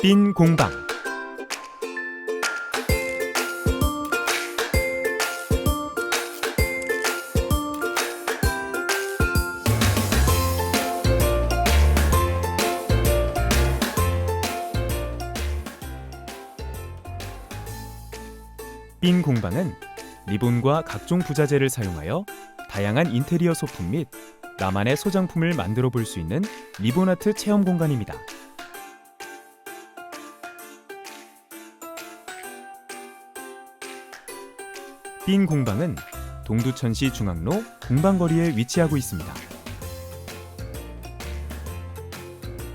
빈 공방 빈 공방은 리본과 각종 부자재를 사용하여 다양한 인테리어 소품 및 나만의 소장품을 만들어 볼 수 있는 리본 아트 체험 공간입니다. 빈 공방은 동두천시 중앙로 공방거리에 위치하고 있습니다.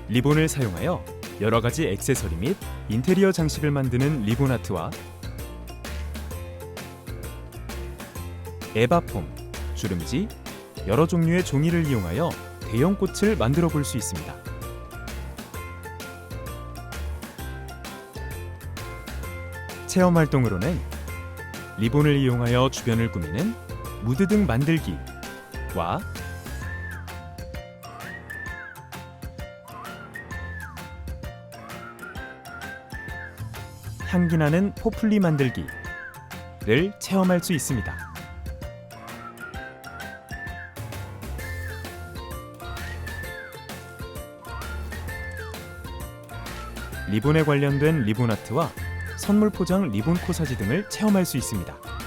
리본을 사용하여 여러 가지 액세서리 및 인테리어 장식을 만드는 리본 아트와 에바폼, 주름지, 여러 종류의 종이를 이용하여 대형 꽃을 만들어 볼 수 있습니다. 체험 활동으로는 리본을 이용하여 주변을 꾸미는 무드 등 만들기와 향기 나는 포플리 만들기를 체험할 수 있습니다. 리본에 관련된 리본 아트와 선물 포장 리본 코사지 등을 체험할 수 있습니다.